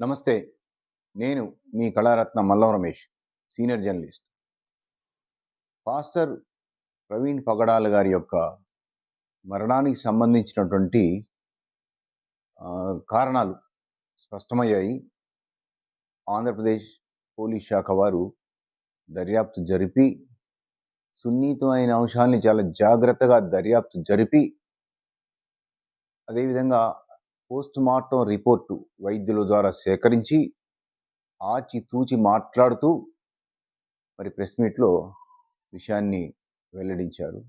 నమస్తే నేను మీ Kalaratna Mallam Ramesh senior journalist. Pastor Praveen Pagadala గారి యొక్క మరణానికి సంబంధించినటువంటి కారణాలు స్పష్టమయ్యాయి. ఆంధ్రప్రదేశ్ పోలీస్ శాఖ వారు దర్యాప్తు జరిపి సున్నితమైన అంశాలని చాలా జాగ్రత్తగా దర్యాప్తు జరిపి అదేవిధంగా పోస్ట్ మార్టం రిపోర్టు వైద్యుల ద్వారా సేకరించి ఆచితూచి మాట్లాడుతూ మరి ప్రెస్ మీట్లో విషయాన్ని వెల్లడించారు.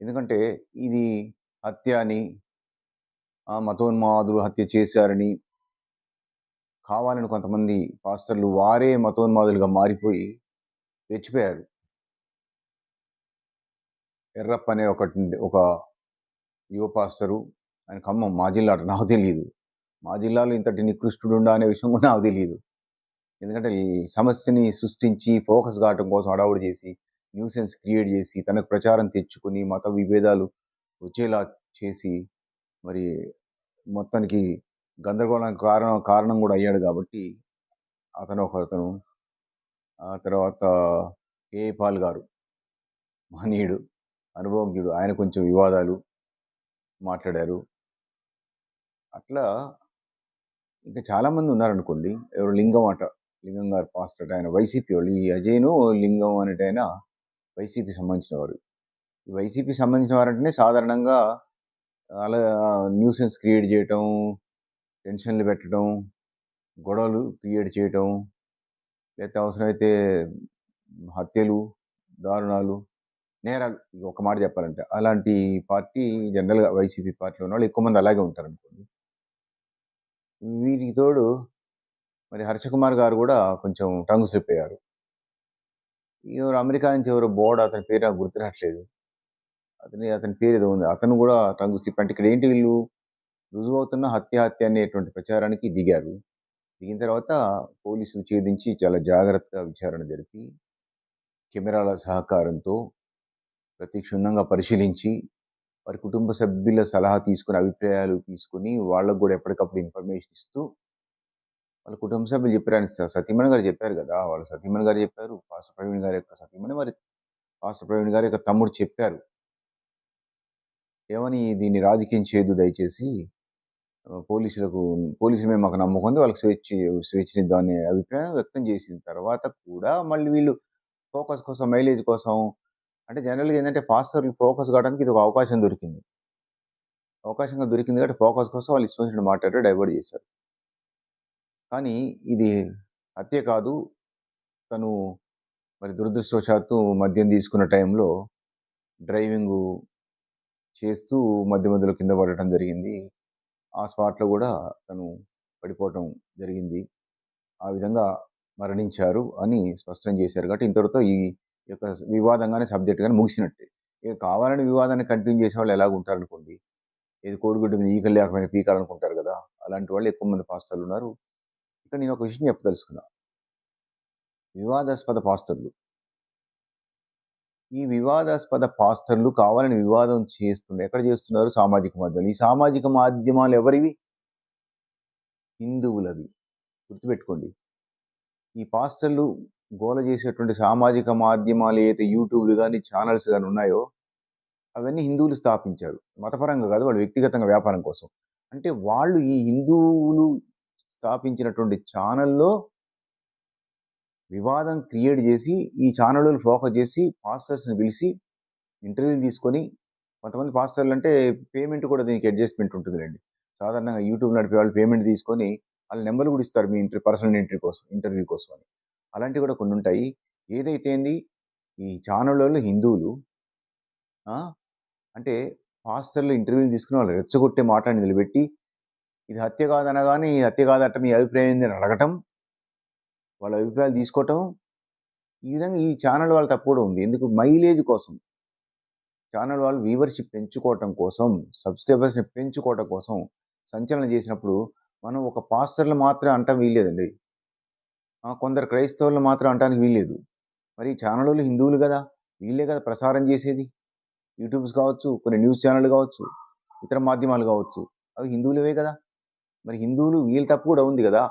ఎందుకంటే ఇది హత్య అని ఆ మతోన్మాదులు హత్య చేశారని కావాలని కొంతమంది పాస్టర్లు వారే మతోన్మాదులుగా మారిపోయి రెచ్చిపోయారు. ఎర్రప్ప అనే ఒక ఒక యువ పాస్టరు ఆయన ఖమ్మం మా జిల్లా నాకు తెలియదు మా జిల్లాలో ఇంతటి నికృష్టుడుండా అనే విషయం కూడా నాకు తెలియదు ఎందుకంటే ఈ సమస్యని సృష్టించి ఫోకస్ కావటం కోసం అడావుడు చేసి న్యూసెన్స్ క్రియేట్ చేసి తనకు ప్రచారం తెచ్చుకుని మత విభేదాలు వచ్చేలా చేసి మరి మొత్తానికి గందరగోళానికి కారణం కారణం కూడా అయ్యాడు కాబట్టి అతను ఒక అతను ఆ తర్వాత కే. పాల్ గారు మహనీయుడు అనుభవజ్ఞుడు. ఆయన కొంచెం వివాదాలు మాట్లాడారు. అట్లా ఇంకా చాలామంది ఉన్నారనుకోండి. ఎవరు లింగం అట లింగం గారు పాస్టర్ ఆయన వైసీపీ వాళ్ళు. ఈ అజయ్ను లింగం అనేటైన వైసీపీ సంబంధించిన వారు ఈ వైసీపీ సంబంధించిన వారంటేనే సాధారణంగా అలా న్యూసెన్స్ క్రియేట్ చేయటం టెన్షన్లు పెట్టడం గొడవలు క్రియేట్ చేయటం లేకపోతే అవసరమైతే హత్యలు దారుణాలు నేరాలు ఒక మాట చెప్పాలంటే. అలాంటి పార్టీ జనరల్గా వైసీపీ పార్టీలో ఉన్న వాళ్ళు ఎక్కువ మంది అలాగే ఉంటారు అనుకోండి వీరికి తోడు మరి హర్షకుమార్ గారు కూడా కొంచెం టంగు స్లిప్ ఎవరు అమెరికా నుంచి ఎవరు బోర్డు అతని పేరు నాకు గుర్తురాట్లేదు. అతని అతని పేరు ఏదో ఉంది. అతను కూడా టంగు స్లిప్ అంటే ఇక్కడ ఏంటి వీళ్ళు? రుజువవుతున్న హత్య హత్య అనేటువంటి ప్రచారానికి దిగారు. దిగిన తర్వాత పోలీసులు ఛేదించి చాలా జాగ్రత్తగా విచారణ జరిపి కెమెరాల సహకారంతో ప్రతి క్షుణ్ణంగా పరిశీలించి వారి కుటుంబ సభ్యుల సలహా తీసుకుని అభిప్రాయాలు తీసుకుని వాళ్ళకు కూడా ఎప్పటికప్పుడు ఇన్ఫర్మేషన్ ఇస్తూ వాళ్ళ కుటుంబ సభ్యులు చెప్పారని సతీమణి గారు చెప్పారు కదా! వాళ్ళ సతీమణి గారు చెప్పారు. పాస్టర్ ప్రవీణ్ గారి యొక్క సతీమణి మరి పాస్టర్ ప్రవీణ్ గారి యొక్క తమ్ముడు చెప్పారు. ఏమని దీన్ని రాజకీయం చేయదు దయచేసి పోలీసులకు పోలీసులు మేము మాకు నమ్మకం ఉంది. వాళ్ళకి స్వేచ్ఛ స్వేచ్ఛనిద్దాం అనే అభిప్రాయం వ్యక్తం చేసిన తర్వాత కూడా మళ్ళీ వీళ్ళు ఫోకస్ కోసం మైలేజ్ కోసం అంటే జనరల్గా ఏంటంటే పాస్టర్లు ఫోకస్ కావడానికి ఇది ఒక అవకాశం దొరికింది. అవకాశంగా దొరికింది కాబట్టి ఫోకస్ కోసం వాళ్ళు ఇష్టం మాట్లాడారు డైవర్ట్ చేశారు కానీ ఇది హత్య కాదు. తను మరి దురదృష్టవశాత్తు మద్యం తీసుకున్న టైంలో డ్రైవింగ్ చేస్తూ మధ్య మధ్యలో కింద పడటం జరిగింది. ఆ స్పాట్లో కూడా తను పడిపోవటం జరిగింది. ఆ విధంగా మరణించారు అని స్పష్టం చేశారు కాబట్టి ఇంతటితో ఈ యొక్క వివాదంగానే సబ్జెక్ట్ కానీ ముగిసినట్టే. ఇక కావాలని వివాదాన్ని కంటిన్యూ చేసే వాళ్ళు ఎలాగ ఉంటారు అనుకోండి ఏది కోడిగుడ్డ మీద ఈకలు లేకపోయినా పీకాలనుకుంటారు కదా అలాంటి వాళ్ళు ఎక్కువ మంది పాస్టర్లు ఉన్నారు. ఇక్కడ నేను ఒక విషయం చెప్పదలుచుకున్నా. వివాదాస్పద పాస్టర్లు ఈ వివాదాస్పద పాస్టర్లు కావాలని వివాదం చేస్తున్నారు ఎక్కడ చేస్తున్నారు? సామాజిక మాధ్యమాలు. ఈ సామాజిక మాధ్యమాలు ఎవరివి? హిందువులవి. గుర్తుపెట్టుకోండి. ఈ పాస్టర్లు గోల చేసేటువంటి సామాజిక మాధ్యమాలు ఏదైతే యూట్యూబ్లు కానీ ఛానల్స్ కానీ ఉన్నాయో అవన్నీ హిందువులు స్థాపించారు. మతపరంగా కాదు వాళ్ళు వ్యక్తిగతంగా వ్యాపారం కోసం. అంటే వాళ్ళు ఈ హిందువులు స్థాపించినటువంటి ఛానల్లో వివాదం క్రియేట్ చేసి ఈ ఛానళ్ళు ఫోకస్ చేసి పాస్టర్స్ని పిలిచి ఇంటర్వ్యూలు తీసుకొని కొంతమంది పాస్టర్లు అంటే పేమెంట్ కూడా దీనికి అడ్జస్ట్మెంట్ ఉంటుందిలేండి. సాధారణంగా యూట్యూబ్ నడిపే వాళ్ళు పేమెంట్ తీసుకొని వాళ్ళ నెంబర్లు కూడా ఇస్తారు మీ ఇంటర్ పర్సనల్ ఇంటర్వ్యూ కోసం ఇంటర్వ్యూ కోసం అని. అలాంటివి కూడా కొన్ని ఉంటాయి ఏదైతే ఈ ఛానళ్ళలో హిందువులు అంటే పాస్టర్లు ఇంటర్వ్యూలు తీసుకుని వాళ్ళు రెచ్చగొట్టే మాటలు నిలబెట్టి ఇది హత్య కాదనగానే ఈ హత్య కాదట మీ అభిప్రాయం ఏంది అని అడగటం వాళ్ళ అభిప్రాయాలు తీసుకోవటం ఈ విధంగా ఈ ఛానల్ వాళ్ళ తప్పు కూడా ఉంది. ఎందుకు? మైలేజ్ కోసం. ఛానల్ వాళ్ళు వ్యూవర్షిప్ పెంచుకోవటం కోసం సబ్స్క్రైబర్స్ని పెంచుకోవటం కోసం సంచలనం చేసినప్పుడు మనం ఒక పాస్టర్లు మాత్రమే అంటాం వీల్లేదండి. కొందరు క్రైస్తవులు మాత్రం అంటానికి వీల్లేదు. మరి ఛానళ్ళు హిందువులు కదా వీళ్ళే కదా ప్రసారం చేసేది. యూట్యూబ్స్ కావచ్చు కొన్ని న్యూస్ ఛానల్ కావచ్చు ఇతర మాధ్యమాలు కావచ్చు అవి హిందువులవే కదా. మరి హిందువులు వీళ్ళు తప్పు కూడా ఉంది కదా.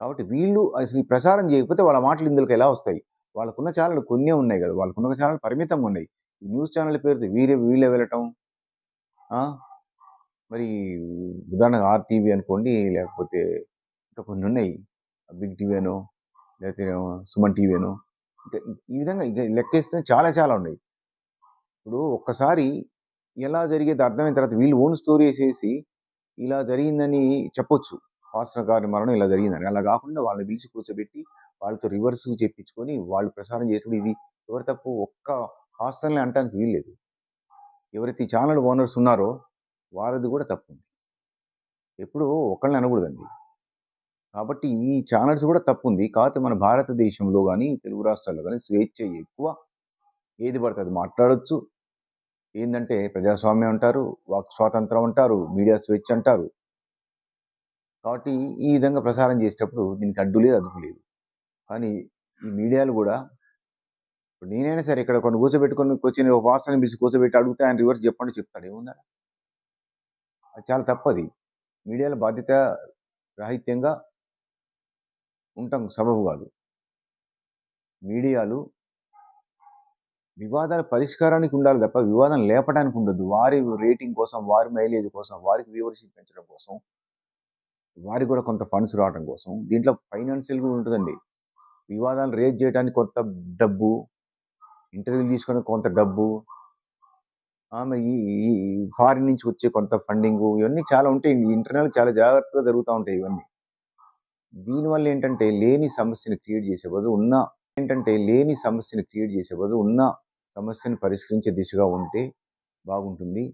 కాబట్టి వీళ్ళు అసలు ఈ ప్రసారం చేయకపోతే వాళ్ళ మాటలు ఇందులోకి ఎలా వస్తాయి? వాళ్ళకున్న ఛానల్ కొన్నే ఉన్నాయి కదా వాళ్ళకున్న ఛానల్ పరిమితంగా ఉన్నాయి. ఈ న్యూస్ ఛానల్ పేరుతో వీరే వీళ్ళే వెళ్ళటం మరి ఉదాహరణగా ఆర్టీవీ అనుకోండి లేకపోతే ఇంకా కొన్ని ఉన్నాయి. బిగ్ టీవీనో లేకపోతే సుమన్ టీవీనో ఈ విధంగా ఇక లెక్కేస్తే చాలా చాలా ఉన్నాయి. ఇప్పుడు ఒక్కసారి ఎలా జరిగేది అర్థమైన తర్వాత వీళ్ళు ఓన్ స్టోరీ చేసి ఇలా జరిగిందని చెప్పొచ్చు. పాస్టర్ గారి మరణం ఇలా జరిగిందని. అలా కాకుండా వాళ్ళని పిలిచి కూర్చోబెట్టి వాళ్ళతో రివర్స్ చెప్పించుకొని వాళ్ళు ప్రసారం చేసినప్పుడు ఇది ఎవరి తప్పు ఒక్క హాస్టల్ని అంటానికి వీల్లేదు ఎవరైతే ఛానల్ ఓనర్స్ ఉన్నారో వారిది కూడా తప్పు ఉంది. ఎప్పుడు ఒకళ్ళని అనకూడదండి. కాబట్టి ఈ ఛానల్స్ కూడా తప్పు ఉంది కాకపోతే మన భారతదేశంలో కానీ తెలుగు రాష్ట్రాల్లో కానీ స్వేచ్ఛ ఎక్కువ. ఏది పడితే అది మాట్లాడొచ్చు. ఏంటంటే ప్రజాస్వామ్యం అంటారు వాక్ స్వాతంత్రం అంటారు మీడియా స్వేచ్ఛ అంటారు. కాబట్టి ఈ విధంగా ప్రసారం చేసేటప్పుడు దీనికి అడ్డు లేదు అదుపు లేదు. కానీ ఈ మీడియాలు కూడా ఇప్పుడు నేనైనా సరే ఇక్కడ కొన్ని కూర్చోబెట్టుకొని వచ్చిన ఒక వాసన పిలిచి కూర్చోబెట్టి అడిగితే ఆయన రివర్స్ చెప్పండి చెప్తాడు ఏముందా అది చాలా తప్పది. మీడియాల బాధ్యత రాహిత్యంగా ఉంటాం సబబు కాదు. మీడియాలు వివాదాల పరిష్కారానికి ఉండాలి తప్ప వివాదం లేపడానికి ఉండదు వారి రేటింగ్ కోసం వారి మైలేజ్ కోసం వారికి వ్యూవర్షిప్ పెంచడం కోసం వారికి కూడా కొంత ఫండ్స్ రావడం కోసం దీంట్లో ఫైనాన్షియల్ కూడా ఉంటుందండి. వివాదాలు రేజ్ చేయడానికి కొంత డబ్బు ఇంటర్వ్యూలు తీసుకునే కొంత డబ్బు ఆమె ఈ ఫారిన్ నుంచి వచ్చే కొంత ఫండింగ్ ఇవన్నీ చాలా ఉంటాయి ఇంటర్నల్ చాలా జాగ్రత్తగా జరుగుతూ ఉంటాయి ఇవన్నీ. దీనివల్ల ఏంటంటే లేని సమస్యను క్రియేట్ చేసే బదులు ఉన్న ఏంటంటే లేని సమస్యను క్రియేట్ చేసే బదులు ఉన్న సమస్యను పరిష్కరించే దిశగా ఉంటే బాగుంటుంది.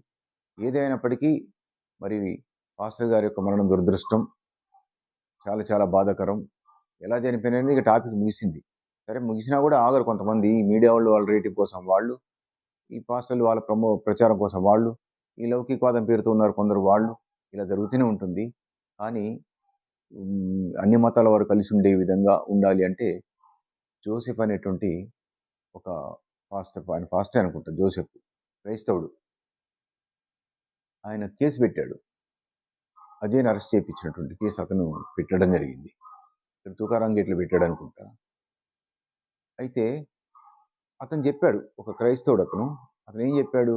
ఏదైనప్పటికీ మరి పాస్టర్ గారి యొక్క మరణం దురదృష్టం చాలా చాలా బాధాకరం. ఎలా చనిపోయినది ఇక టాపిక్ ముగిసింది. సరే ముగిసినా కూడా ఆగరు కొంతమంది. మీడియా వాళ్ళు వాళ్ళ రేటింగ్ కోసం వాళ్ళు ఈ పాస్టర్లు వాళ్ళ ప్రమో ప్రచారం కోసం వాళ్ళు ఈ లౌకికవాదం పేరుతో ఉన్నారు కొందరు వాళ్ళు. ఇలా జరుగుతూనే ఉంటుంది. కానీ అన్ని మతాల వారు కలిసి ఉండే విధంగా ఉండాలి అంటే జోసెఫ్ అనేటువంటి ఒక పాస్టర్ ఆయన ఫాస్టర్ అనుకుంటా జోసెఫ్ క్రైస్తవుడు. ఆయన కేసు పెట్టాడు. అజయ్ని అరెస్ట్ చేయించినటువంటి కేసు అతను పెట్టడం జరిగింది. ఇక్కడ తుకారాం గేట్లు పెట్టాడు అనుకుంటా. అయితే అతను చెప్పాడు ఒక క్రైస్తవుడు అతను అతను ఏం చెప్పాడు?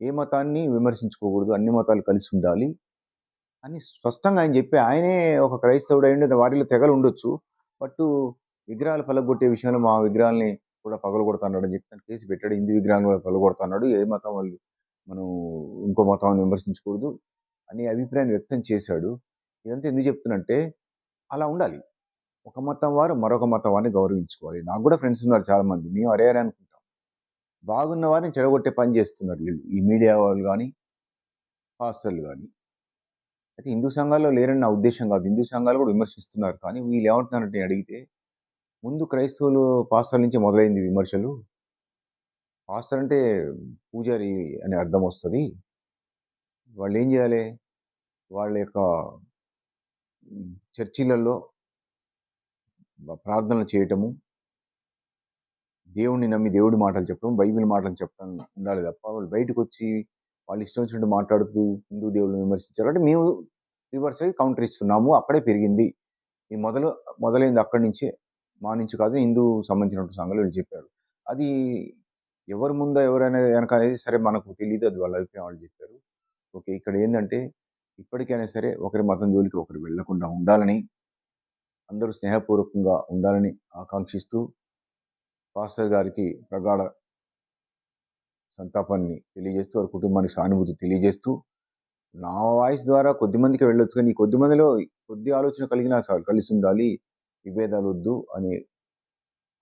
ఏ మతాన్ని విమర్శించుకోకూడదు అన్ని మతాలు కలిసి ఉండాలి అని స్పష్టంగా ఆయన చెప్పి ఆయనే ఒక క్రైస్తవుడు అయ్యింది వాటిలో తెగలు ఉండొచ్చు బట్ విగ్రహాలు పలగొట్టే విషయంలో మా విగ్రహాలని కూడా పగలగొడుతున్నాడు అని చెప్పి తను కేసు పెట్టాడు. హిందూ విగ్రహాలు కూడా పగలగొడుతున్నాడు ఏ మతం వాళ్ళు మనం ఇంకో మతాన్ని విమర్శించకూడదు అనే అభిప్రాయాన్ని వ్యక్తం చేశాడు. ఇదంతా ఎందుకు చెప్తున్నంటే అలా ఉండాలి. ఒక మతం వారు మరొక మతం వారిని గౌరవించుకోవాలి. నాకు కూడా ఫ్రెండ్స్ ఉన్నారు చాలామంది. మేము అరే అరే అనుకుంటాం. బాగున్న వారిని చెడగొట్టే పని చేస్తున్నారు వీళ్ళు. ఈ మీడియా వాళ్ళు కానీ పాస్టర్లు కానీ అయితే హిందూ సంఘాల్లో లేరని నా ఉద్దేశం కాదు. హిందూ సంఘాలు కూడా విమర్శిస్తున్నారు. కానీ వీళ్ళు ఏమంటున్నారంటే నేను అడిగితే ముందు క్రైస్తవులు పాస్టర్ నుంచి మొదలైంది విమర్శలు. పాస్టర్ అంటే పూజారి అనే అర్థం వస్తుంది. వాళ్ళు ఏం చేయాలి? వాళ్ళ యొక్క చర్చిలలో ప్రార్థనలు చేయటము దేవుణ్ణి నమ్మి దేవుడి మాటలు చెప్పడం బైబిల్ మాటలు చెప్పడం ఉండాలి తప్ప వాళ్ళు బయటకు వచ్చి వాళ్ళు ఇష్టం వచ్చినట్టు మాట్లాడుతూ హిందూ దేవుళ్ళని విమర్శించారు. అంటే మేము రివర్స్ అయ్యి కౌంటర్ ఇస్తున్నాము అక్కడే పెరిగింది. ఈ మొదలు మొదలైంది అక్కడి నుంచే మా నుంచి కాదు హిందూ సంబంధించినటువంటి సంఘాలు వీళ్ళు చెప్పారు. అది ఎవరి ముందా ఎవరైనా వెనక అనేది సరే మనకు తెలియదు అది వాళ్ళ అభిప్రాయం వాళ్ళు చెప్పారు. ఓకే ఇక్కడ ఏంటంటే ఇప్పటికైనా సరే ఒకరి మతం జోలికి ఒకరు వెళ్ళకుండా ఉండాలని అందరూ స్నేహపూర్వకంగా ఉండాలని ఆకాంక్షిస్తూ పాస్టర్ గారికి ప్రగాఢ సంతాపాన్ని తెలియజేస్తూ వారి కుటుంబానికి సానుభూతి తెలియజేస్తూ నా వాయిస్ ద్వారా కొద్దిమందికి వెళ్ళొచ్చు. కానీ కొద్ది మందిలో కొద్ది ఆలోచన కలిగినా చాలు కలిసి ఉండాలి. విభేదాలు వద్దు అనే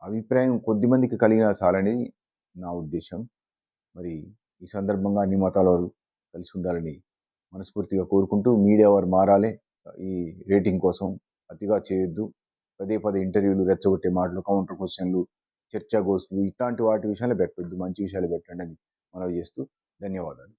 అభిప్రాయం కొద్దిమందికి కలిగినా చాలనేది నా ఉద్దేశం. మరి ఈ సందర్భంగా అన్ని మతాల వారు కలిసి ఉండాలని మనస్ఫూర్తిగా కోరుకుంటూ మీడియా వారు మారాలి. ఈ రేటింగ్ కోసం అతిగా చేయొద్దు. పదే పదే ఇంటర్వ్యూలు రెచ్చగొట్టే మాటలు కౌంటర్ క్వశ్చన్లు చర్చా గోష్ఠులు ఇట్లాంటి వాటి విషయాలు పెట్టొద్దు మంచి విషయాలు పెట్టండి అని మనవి చేస్తూ ధన్యవాదాలు.